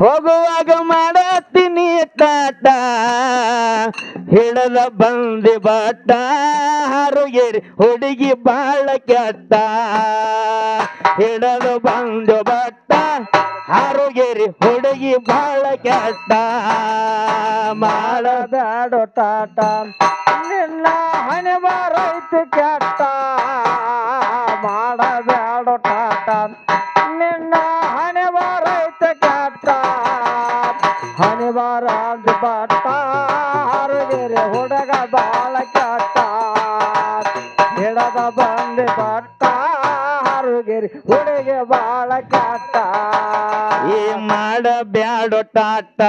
ಹೋಗುವಾಗ ಮಾಡತ್ತೀನಿ ಕಾಟ, ಹಿಡದ ಬಂದಿ ಬಟ್ಟ ಹರುಗೇರಿ ಹುಡುಗಿ ಬಾಳ ಕೆಟ್ಟ, ಹಿಡದ ಬಂದು ಬಟ್ಟ ಹರುಗೇರಿ ಹುಡುಗಿ ಬಾಳ ಕೆಟ್ಟ. ಮಾಡಬೇಡ ತಾಟ ನಿನ್ನ ಹಣೆ ಬಾರೈತು ಕೆಟ್ಟ. ಹಿಡದ ಬಂದೆ ಬಟ್ಟ ಹಾರುಗೇರಿ ಹುಡುಗೆ ಬಾಳ ಕಾಟ ಈ ಮಾಡ ಬ್ಯಾಡ ಟಾಟ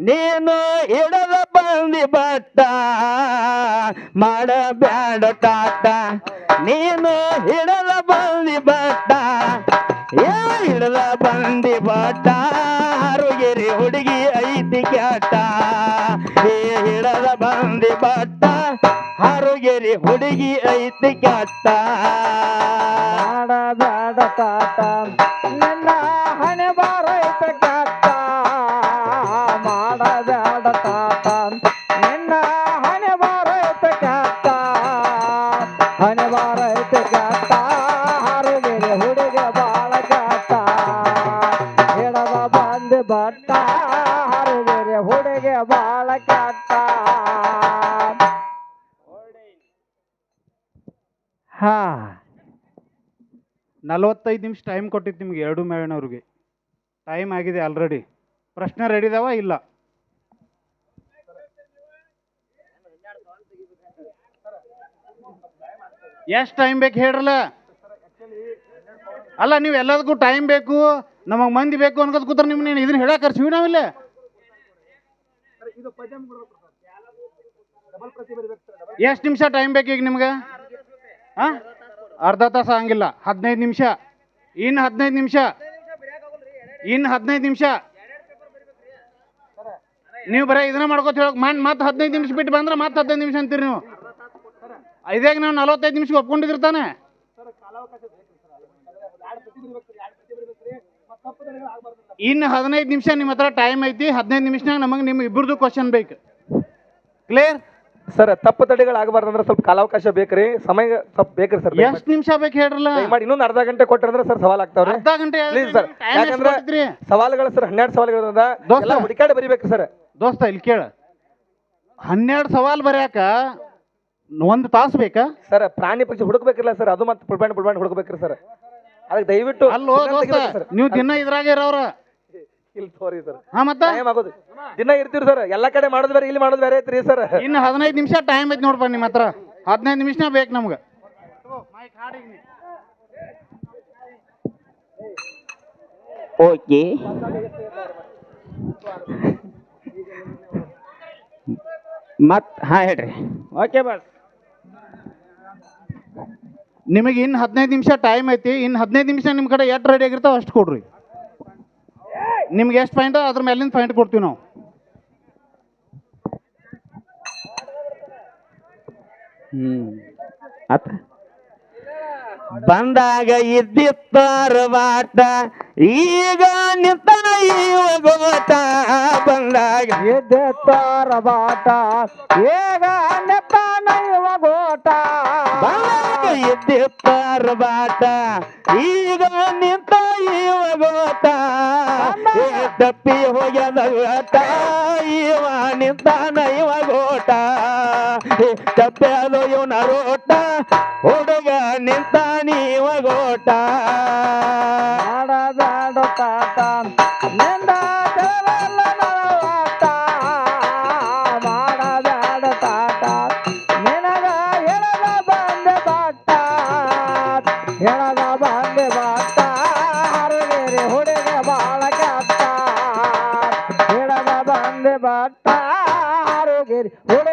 ನೀನು ಹಿಡದ ಬಂದಿ ಬಟ್ಟ ಮಾಡ ಬ್ಯಾಡ ಟಾಟ ನೀನು ಹಿಡದ ಬಂದಿ ಬಟ್ಟ ಏ ಹಿಡದ ಬಂದಿ ಬಟ್ಟ ಹಾರುಗಿರಿ ಹುಡುಗಿ ಐತಿ ಕ್ಯಾಟ ಏ ಹಿಡದ ಬಂದಿ ಬಟ್ಟ ಹಾರುಗಿರಿ ಹುಡುಗಿ ಐತಿ ಕ್ಯಾಟ ನಲವತ್ತೈದು ನಿಮಿಷ ಟೈಮ್ ಕೊಟ್ಟಿತ್ತು ನಿಮ್ಗೆ ಎರಡು ಮೇಳನವ್ರಿಗೆ ಟೈಮ್ ಆಗಿದೆ ಆಲ್ರೆಡಿ ಪ್ರಶ್ನೆ ರೆಡಿ ಇದಾವ? ಇಲ್ಲ. ಎಷ್ಟು ಟೈಮ್ ಬೇಕು ಹೇಳ್ರಲ್ಲ ಅಲ್ಲ, ನೀವು ಎಲ್ಲದಕ್ಕೂ ಟೈಮ್ ಬೇಕು, ನಮಗೆ ಮಂದಿ ಬೇಕು ಅನ್ಕೋದ್ ಕೂತ್ರ ನಿಮ್ಗೆ ನೀನು ಇದನ್ನ ಹೇಳಕ್ಕೆ ಕರ್ಸಿವಿ ನಾವಿಲ್ಲ ಎಷ್ಟು ನಿಮಿಷ ಟೈಮ್ ಬೇಕು ಈಗ ನಿಮ್ಗೆ? ಹಾಂ? ಅರ್ಧ ತಾಸು ಹಂಗಿಲ್ಲ. ಹದಿನೈದು ನಿಮಿಷ. ಇನ್ನು ಹದಿನೈದು ನಿಮಿಷ. ಇನ್ನು ಹದಿನೈದು ನಿಮಿಷ. ನೀವು ಬರೀ ಇದನ್ನ ಮಾಡ್ಕೋತ ಹೇಳಕ್ ಮತ್ತೆ ಹದಿನೈದು ನಿಮಿಷ ಬಿಟ್ಟು ಬಂದ್ರೆ ಮತ್ತೆ ಹದಿನೈದು ನಿಮಿಷ ಅಂತೀರಿ ನೀವು. ಇದಾಗ ನಾವು ನಲವತ್ತೈದು ನಿಮಿಷ ಒಪ್ಕೊಂಡಿದ್ದಿರ್ತಾನೆ ಇನ್ನು ಹದಿನೈದು ನಿಮಿಷ ನಿಮ್ಮ ಹತ್ರ ಟೈಮ್ ಐತಿ. ಹದಿನೈದು ನಿಮಿಷನಾಗ ನಮಗೆ ನಿಮ್ಮ ಇಬ್ಬರದು ಕ್ವಶನ್ ಬೇಕು. ಕ್ಲಿಯರ್ ಸರ್ ತಪ್ಪು ತಡೆಗಳಾಗಬಾರ್ದು ಅಂದ್ರೆ ಸ್ವಲ್ಪ ಕಾಲಾವಕಾಶ ಬೇಕ್ರಿ. ಸಮಯ ಸ್ವಲ್ಪ ಬೇಕ್ರಿ ಸರ್ ಎಷ್ಟು ನಿಮಿಷ ಬೇಕು ಹೇಳ್ರಲ್ಲ? ಮಾಡಿ ಇನ್ನೊಂದು ಅರ್ಧ ಗಂಟೆ ಕೊಟ್ಟರೆ ಸರ್ ಸವಾಲ್ ಆಗ್ತಾವ್ರಿ. ಅರ್ಧ ಗಂಟೆ ಪ್ಲೀಸ್ ಸರ್ ಎಷ್ಟು ಯಾಕಂದ್ರೆ? ಸವಾಲುಗಳು ಸರ್ ಹನ್ನೆರಡು ಸವಾಲುಗಳು ದೋಸ್ತ. ಎಲ್ಲ ಹುಡುಕಾಡಿ ಬರಿಬೇಕು ಸರ್. ದೋಸ್ತ ಇಲ್ಲಿ ಕೇಳ. ಹನ್ನೆರಡು ಸವಾಲ್ ಬರ್ಯಾಕ ಒಂದು ತಾಸು ಬೇಕಾ? ಸರ್ ಪ್ರಾಣಿ ಪಕ್ಷಿ ಹುಡುಕ್ಬೇಕಿಲ್ಲ ಸರ್ ಅದು ಮತ್ತೆ ಪುಡ್ಬ್ಯಾಂಡ್ ಪುಡ್ಬ್ಯಾಂಡ್ ಹುಡುಕ್ಬೇಕ್ರಿ ಸರ್. ಅದಕ್ಕೆ ದಯವಿಟ್ಟು ಅಲ್ಲೋ ದಿನ ದೋಸ್ತ ತೆಗಿಬೇಕು ಸರ್. ನೀವು ದಿನ ಇದ್ರಾಗ ಇರೋರ ಇಲ್ಲಿ ತೋರಿ ಹಾ ಮತ್ತ? ಟೈಮ್ ಆಗೋದು. ದಿನ ಇರ್ತೀರಿ ಸರ್ ಎಲ್ಲ ಕಡೆ ಮಾಡೋದು ಬೇರೆ ಇಲ್ಲಿ ಮಾಡೋದು ಬೇರೆ ಐತ್ರಿ ಸರ್ ಇನ್ನು ಹದಿನೈದು ನಿಮಿಷ ಟೈಮ್ ಐತಿ ನೋಡ್ಪ ನಿಮ್ಮ ಹತ್ರ. ಹದಿನೈದು ನಿಮಿಷ ಬೇಕು ನಮ್ಗ. ಓಕೆ. ಮತ್ ಹಾ ಹೇಳ್ರಿ. ಓಕೆ ಬಸ್ ನಿಮಗೆ ಇನ್ನು ಹದಿನೈದು ನಿಮಿಷ ಟೈಮ್ ಐತಿ. ಇನ್ನು ಹದಿನೈದು ನಿಮಿಷ ನಿಮ್ಮ ಕಡೆ ಎಷ್ಟು ರೆಡಿ ಆಗಿರ್ತಾವೆ ಅಷ್ಟು ಕೊಡ್ರಿ. ನಿಮ್ಗೆ ಎಷ್ಟು ಪಾಯಿಂಟ್ ಅದ್ರ ಮೇಲಿನ ಪಾಯಿಂಟ್ ಕೊಡ್ತೀವಿ ನಾವು. ಬಂದಾಗ ಇದ್ದಿತ್ತಾರ ಬಾಟ ಈಗ ನಿಂತ ಬಂದಾಗ ಇದ್ದಿತ್ತಾರವಾಟ ಈಗ ಇದ್ದಿತ್ತಾರ ಬಾಟ ಈಗ ನಿಂತ ಇವ ಗೋಟ ಏ ತಪ್ಪಿ ಹೋಗ್ಯದ ಗೋಟ ಇವ ನಿಂತಾನ ಇವ ತಪ್ಪೆ ಅದು ಇವನ ರೋಟ. ಹುಡುಗ ನಿಂತಾನ ಇವ ಬಂದೆ ಬಾಟ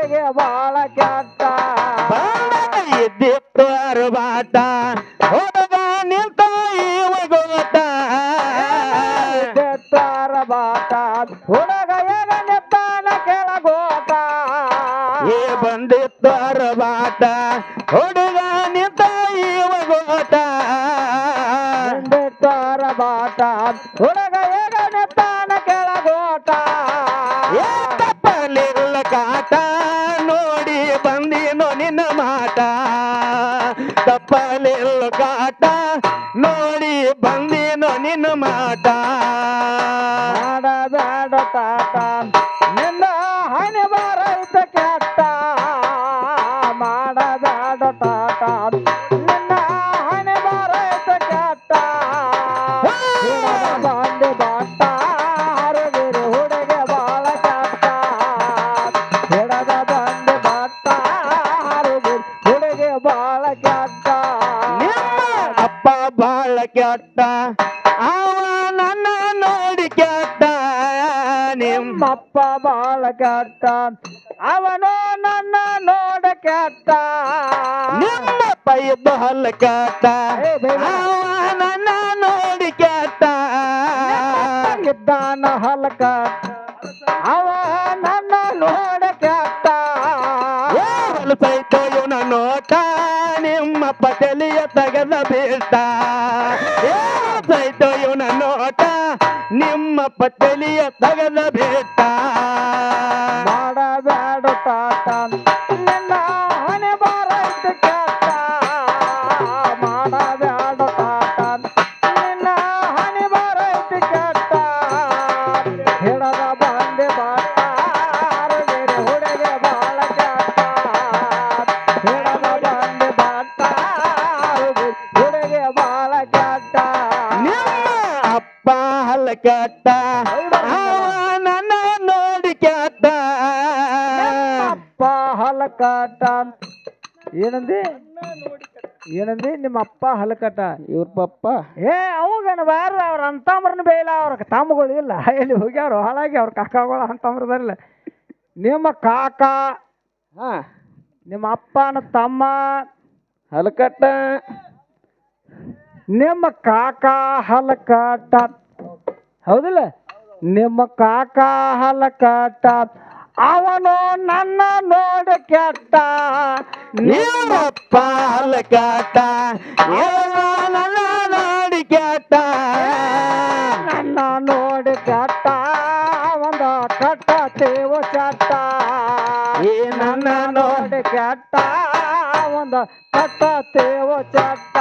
ನೋ ನಿನ್ನ ಮಾತ. ತಪ್ಪಲಿಲ್ಲ ಕಾಟ. ನೋಡಿ ಬಂದೇನೋ ನಿನ್ನ ಮಾತಾ. ನಿಮ್ಮಪ್ಪ ಬಾಳ ಕೆಟ್ಟ ಅವನು ನನ್ನ ನೋಡ ಕೆಟ್ಟ ನಿಮ್ಮಪ್ಪ ಪೈ ಹಲ್ಲ ಕೆಟ್ಟ ನನ್ನ ನೋಡಿ ಕೆಟ್ಟ ಇದ್ದಾನ ಹಲಕ ಅವ ನನ್ನ ನೋಡ ಕೆಟ್ಟ ಹೊಲಸೈತೋ ನೋಟ ನಿಮ್ಮ ತಲೆಯ ತಗದ ಬೀಳ್ತ. ನಿಮ್ಮ ತಗನ ತೆಗೆದ ಏನಂದಿ? ನಿಮ್ಮ ಅಪ್ಪ ಹಲಕಟ. ಇವ್ರ ಪಪ್ಪ. ಏ ಅವಾಗ ಬಾರ ಅವ್ರ ಅಂತಮ್ರನ ಬೇಯಿಲ್ಲ ಅವ್ರ ತಮ್ಮಗಳು ಇಲ್ಲ. ಎಲ್ಲಿ ಹೋಗ್ಯಾವ್ರು ಹಾಳಾಗಿ ಅವ್ರ ಕಾಕಾಗಳು ಅಂತಮ್ರದಾರಿಲ್ಲ ನಿಮ್ಮ ಕಾಕ ಹಾ. ನಿಮ್ಮ ಅಪ್ಪನ ತಮ್ಮ ಹಲಕಟ್ಟ. ನಿಮ್ಮ ಕಾಕ ಹಲಕಟ್ಟ ಹೌದಿಲ್ಲ? ನಿಮ್ಮ ಕಾಕ ಹಲಕಟ್ಟ ಅವನು ನನ್ನ ನೋಡ ಕೆಟ್ಟ ನಿಮ್ಮಪ್ಪ ಹಲಕಟ್ಟ ನನ್ನ ನೋಡಿ ಕೆಟ್ಟ. ನನ್ನ ನೋಡಿ ಕೆಟ್ಟ, ಒಂದು ಕಟ್ಟ ತೇವ ಚಟ್ಟ ಈ ನನ್ನ ನೋಡಿ ಕೆಟ್ಟ, ಒಂದು ಕಟ್ಟ ತೇವ ಚಟ್ಟ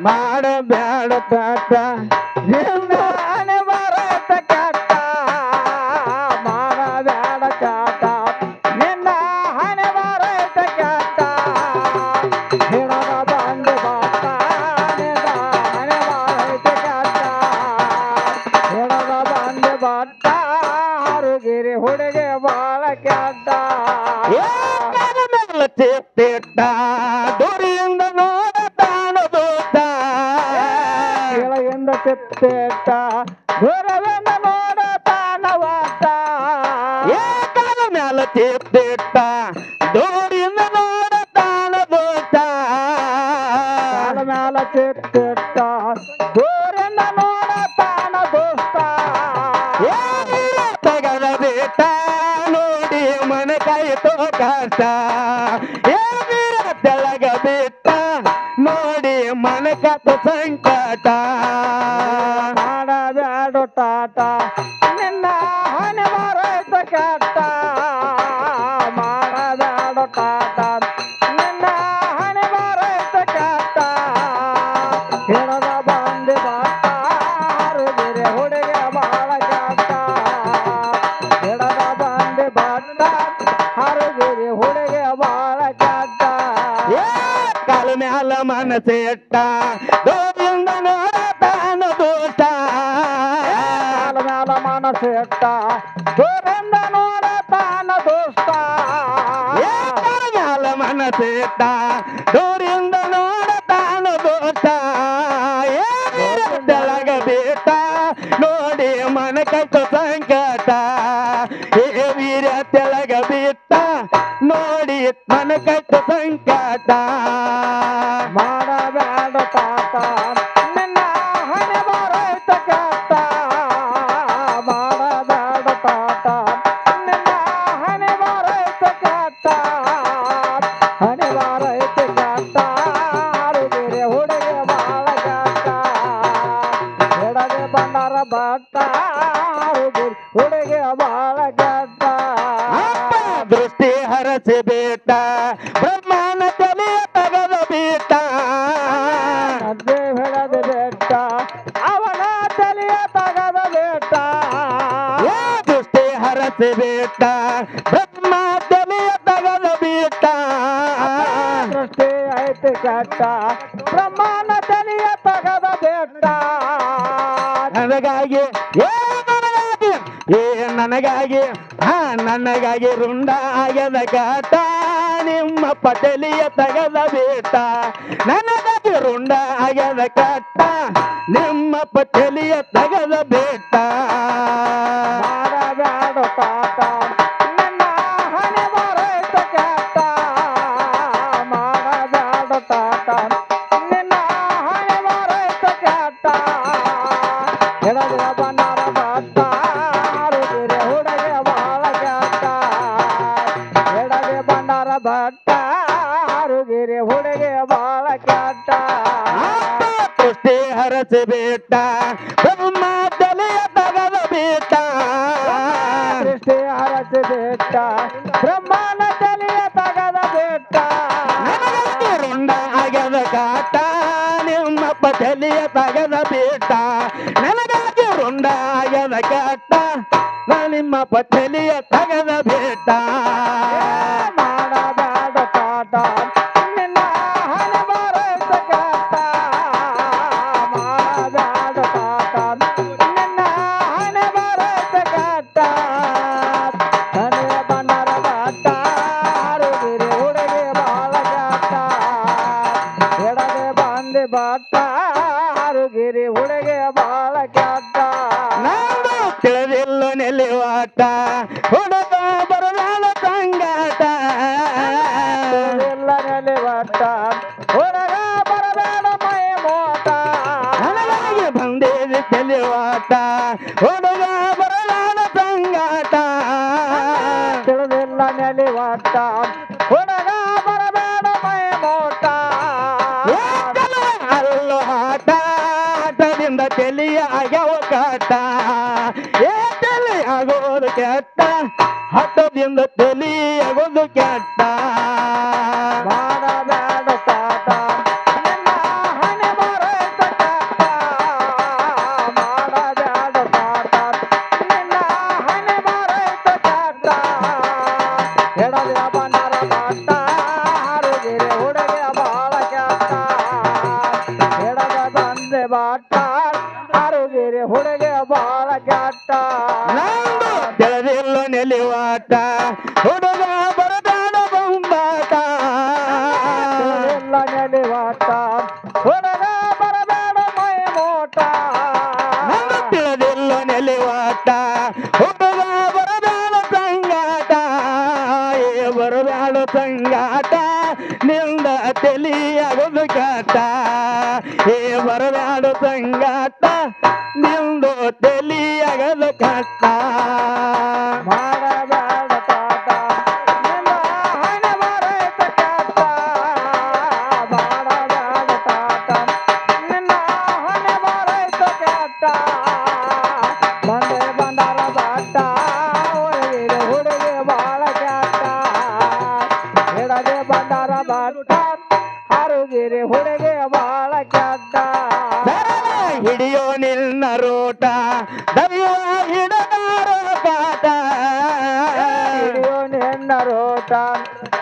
ಮಾಡಬೇಡ ಕೆಟ್ಟ ಏಕದ ಮ್ಯಾಲ ತೀರ್ತಿಟ್ಟ ದೂರಿಂದ ನೋಡ ತಾಳ ಕಾಲ ಮ್ಯಾಲ ತೀರ್ತಿಟ್ಟ ದೂರಿಂದ ನೋಡತಾನ ದೋಸ್ತ ತಗದ ಬೇಟ ನೋಡಿ ಮನ ಕಾಯಿತೋ ಕಷ್ಟ ತೆಳಗ ಬಿಟ್ಟ ನೋಡಿ ಮನ ಕತ್ತು ಸಂಕಟ. ಮ್ಯಾಲ ಬಿಟ್ಟ ನೋಡಿ ಮನ ಕಟ್ಟ ಸಂಕಟ. ಮಾಡಬೇಡ ತಾತ. ಸಿ ಬಿಟ್ಟ ಬ್ರಹ್ಮ ತಲೆಯ ತಗದ ಬಿಟ್ಟ ಸೃಷ್ಟಿ ಐತಿ ಕಟ್ಟ ಬ್ರಹ್ಮನ ತಲೆಯ ತಗದ ಬಿಟ್ಟ ನನಗಾಗಿ ಏ ನನಗಾಗಿ ಏ ನನಗಾಗಿ ಹಾ ನನಗಾಗಿ ರುಂಡ ಆಗದ ಕಾಟ ನಿಮ್ಮ ಪಟಲಿಯ ತಗದ ಬೇಟ ನನಗ ರುಂಡ ಆಗದ ಕಟ್ಟ ನಿಮ್ಮ ಪಟಲಿಯ ತಗದ ಬೇಟ. ಪಾಪ. ಕಂದಾಯನ ಕೆಟ್ಟ ನಿಮ್ಮ ಪತ್ನಿಯ ತಗದ ಬೇಟ ಒಟ್ಟ ಹೊರಗ ಬರಬೇಡ ಮೈ ಮೋಟ ನನಗೆ ಬಂದೇವಿ ತಿಳಿವಾಟ. ಹೊರಗ ಬರಲಾಡ ತಂಗಾಟ ತಿಳಿದಿಲ್ಲ ನೆಲಿವಾಟ. ಹೊರಗ ಬರಬೇಡ ಮೈ ಮೋಟ ಅಲ್ಲೋ ಆಟ. ಆಟದಿಂದ ತೆಲಿಯ ಆಗ್ಯಾವ ಏ ತಲೆ ಆಗೋದು ಕೆಟ್ಟ. ಹಠದಿಂದ ತೆಲಿ ಕೆಟ್ಟ. ಸಂಗಾಟ ಏ ಬರಬ್ಯಾಡು ಸಂಗಾಟ ನಿಂದು ತೆಲಿಯಗದ ಕಟ್ಟ. ರೋಟ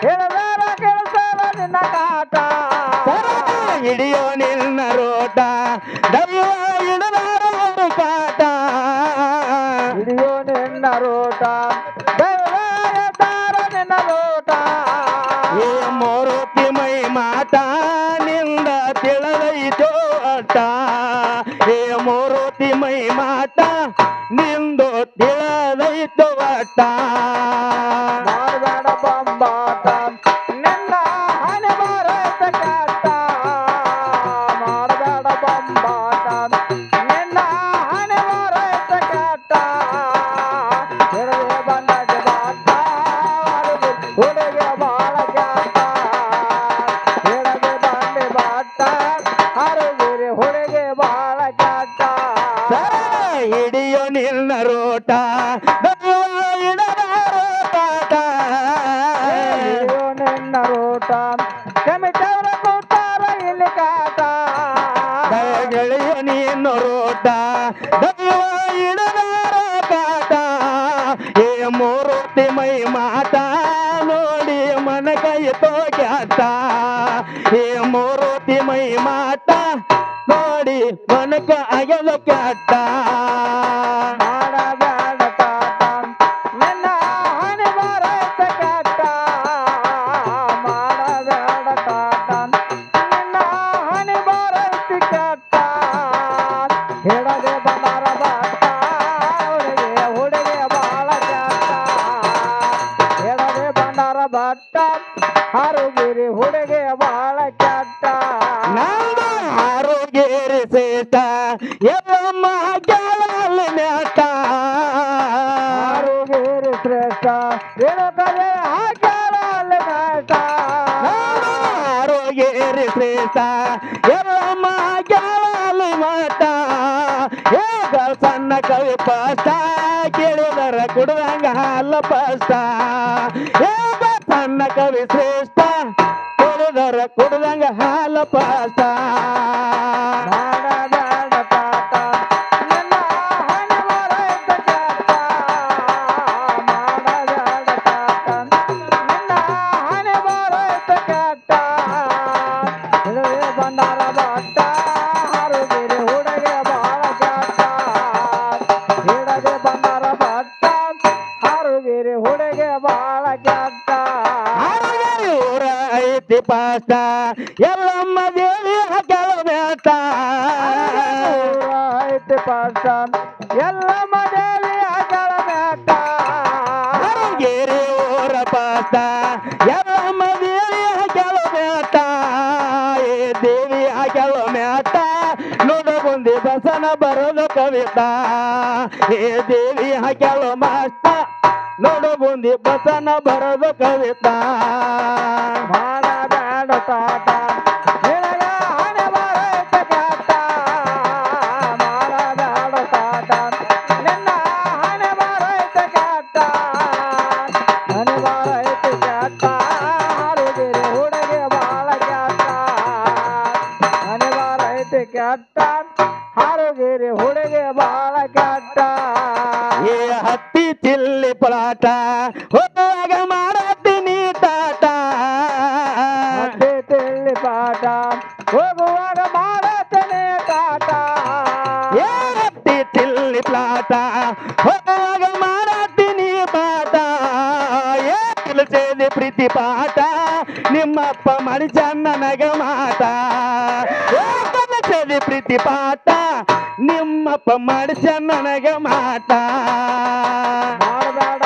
ಹಿಡದಾರ ಕೆಲಸದ ನಿನ್ನ ಕಾಟ. ಹಿಡಿಯೋ ನಿನ್ನ ರೋಟ. ದವ್ಯ ನೋಡಿ ಮನ ಕೈ ತೋಕ್ಯಾತ ಈ ಮೂರುತಿ ಮೈ ಮಾತ ನೋಡಿ ಮನಕ ಅಗಲು ಕ್ಯಾತ ಸಣ್ಣ ಕವಿ ಪಾಸ್ತ ಕೇಳಿದರ ಕುಡ್ದಂಗ ಹಾಲ ಪಾಸ್ತಾ ಸಣ್ಣ ಕವಿ ಶ್ರೇಷ್ಠ ಕೇಳಿದರ ಕುಡ್ದಂಗ ಹಾಲ ಪಾಸ್ತಾ. ಎಲ್ಲಮ್ಮ ದೇವಿ ಕೆಲವೇತ ಐತೆ ಪಾಸಾನ್ ಎಲ್ಲಮ್ಮ ದೇವಿ ಕೆಲವೇತ ಹರಗೇರಿ ಊರ ಪಾಸ ಎಲ್ಲಮ್ಮ ದೇವಿ ಕೆಲವೇತ ಏ ದೇವಿ ಕೆಲವೇತ ನೋಡ ಬಂದಿ ಬಸನ ಬರೋದು ಕವಿತಾ. ಏ ದೇವಿ ಕೆಲೋ ಮಾಸ್ತ ನೋಡು ಬಂದಿ ಬಸನ ಬರೋದು ಕವಿತಾ. ಹುಡುಗೆ ಬಾಳ ಕಟ್ಟ ಏ ಹತ್ತಿ ತಿಲ್ಲಿ ಪಲಾಟ. ದಾರಿಯಲ್ಲಿ ಪಾಠ ಹೋಗುವಾಗ ಮಾಡತನೆ ಕಾಟ. ಏನತ್ತಿ ತಿಲ್ಲಿ ಪ್ಲಾಟ, ಹೋಗುವಾಗ ಮಾಡತ್ತೀನಿ ಪಾಠ. ಏ ತಿಳಿಸೇನೆ ಪ್ರೀತಿ ಪಾಠ, ನಿಮ್ಮಪ್ಪ ಮನುಜನ್ನನಗ ಮಾಟ. ತಿಳಿಸೇನೆ ಪ್ರೀತಿ ಪಾಠ, ನಿಮ್ಮಪ್ಪ ಮನುಜನ್ನನಗ ಮಾಟ. ಮಾಡಬೇಡ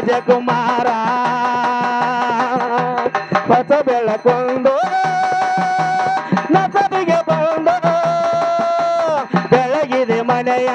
ರಾಜಕುಮಾರ. ಹೊಸ ಬೆಳಕೊಂದು ನಸರಿಗೆ ಬಂದು ಬೆಳಗಿದೆ ಮನೆಯ